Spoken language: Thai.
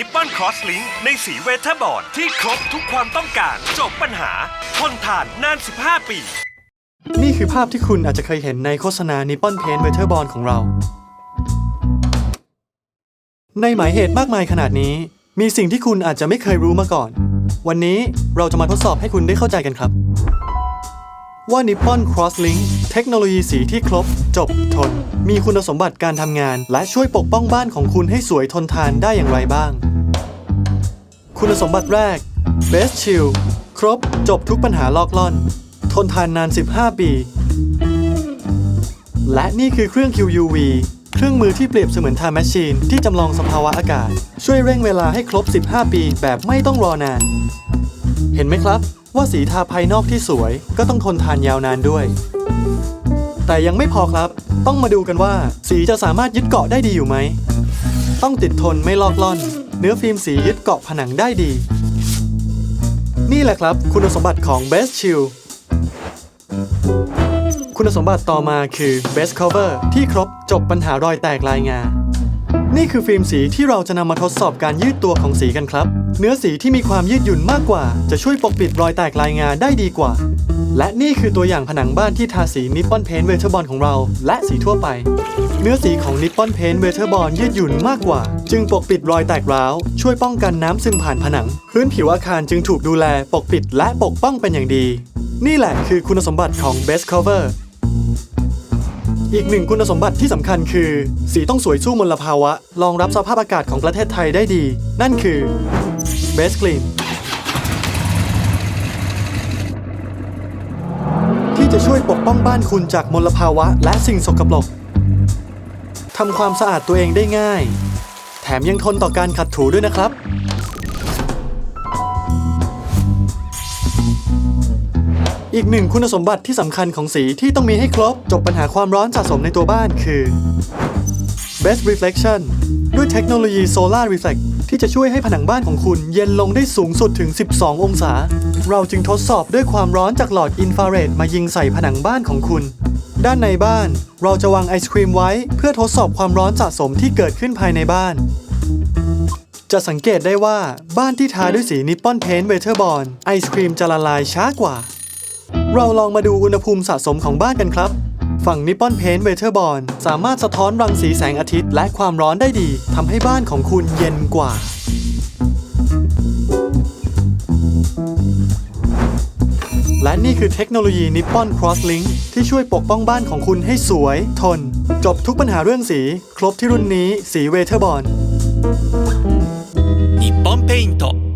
นิปปอนครอสลิงในสีเวเทอร์บอร์ดที่ครบทุกความต้องการ จบปัญหาทนทานนาน 15 ปี นี่คือภาพที่คุณอาจจะเคยเห็นในโฆษณา Nippon Paint Weatherboard ของเรา ในหมายเหตุมากมายขนาดนี้ มีสิ่งที่คุณอาจจะไม่เคยรู้มาก่อน วันนี้เราจะมาทดสอบให้คุณได้เข้าใจกันครับ ว่า Nippon Crosslink เทคโนโลยีสีที่ครบ จบ ทน มีคุณสมบัติการทำงาน และช่วยปกป้องบ้านของคุณให้สวยทนทานได้อย่างไรบ้าง คุณสมบัติแรก Best Chill ครบจบทุกปัญหาลอกล่อน ทนทานนาน 15 ปี และนี่คือเครื่อง QUV เครื่องมือที่เปรียบเสมือน Time Machine ที่จำลองสภาวะอากาศ ช่วยเร่งเวลาให้ครบ 15 ปีแบบไม่ต้องรอนาน เห็นไหมครับ ว่าสีทาภายนอกที่สวย ก็ต้องทนทานยาวนานด้วย แต่ยังไม่พอครับ ต้องมาดูกันว่า สีจะสามารถยึดเกาะได้ดีอยู่ไหม ต้องติดทนไม่ลอกล่อน เนื้อฟิล์มสียึดเกาะผนังได้ดี นี่แหละครับ คุณสมบัติของ Best Chill คุณสมบัติต่อมาคือ Best Cover ที่ครบจบปัญหารอยแตกลายงา นี่คือฟิล์มสีที่เราจะนำมาทดสอบการยืดตัวของสีกันครับ เนื้อสีที่มีความยืดหยุ่นมากกว่า จะช่วยปกปิดรอยแตกลายงาได้ดีกว่า และนี่คือตัวอย่างผนังบ้านที่ทาสี Nippon Paint Weatherboard ของเรา และสีทั่วไป เนื้อสีของ Nippon Paint Weatherboard ยืดหยุ่นมากกว่า จึงปกปิดรอยแตกร้าว ช่วยป้องกันน้ำซึมผ่านผนัง พื้นผิวอาคารจึงถูกดูแลปกปิดและปกป้องเป็นอย่างดี นี่แหละคือคุณสมบัติของ Best Cover อีกหนึ่งคุณสมบัติที่สำคัญคือ สีต้องสวยสู้มลภาวะ รองรับสภาพอากาศของประเทศไทยได้ดี นั่นคือ Best Clean ที่จะช่วยปกป้องบ้านคุณจากมลภาวะและสิ่งสกปรกทำความสะอาดตัวเองได้ง่าย แถมยังทนต่อการขัดถูด้วยนะครับ อีกหนึ่งคุณสมบัติที่สำคัญของสีที่ต้องมีให้ครบ จบปัญหาความร้อนสะสมในตัวบ้านคือ Best Reflection ด้วยเทคโนโลยี Solar Reflect ที่จะช่วยให้ผนังบ้านของคุณเย็นลงได้สูงสุดถึง 12 องศา เราจึงทดสอบด้วยความร้อนจากหลอดอินฟราเรดมายิงใส่ผนังบ้านของคุณ ด้านในบ้าน เราจะวางไอศครีมไว้ เพื่อทดสอบความร้อนสะสมที่เกิดขึ้นภายในบ้าน จะสังเกตได้ว่าบ้านที่ทาด้วยสีนิปปอนเพนเวเทอร์บอลไอศครีมจะละลายช้ากว่า เราลองมาดูอุณหภูมิสะสมของบ้านกันครับ ฝั่งนิปปอนเพนเวเทอร์บอลสามารถสะท้อนรังสีแสงอาทิตย์และความร้อนได้ดีทำให้บ้านของคุณเย็นกว่า และนี่คือเทคโนโลยีนิปปอนครอสลิงที่ช่วยปกป้องบ้านของคุณให้สวย ทน จบทุกปัญหาเรื่องสี ครบที่รุ่นนี้สีเวเทอร์บอลนิปปอนเพนต์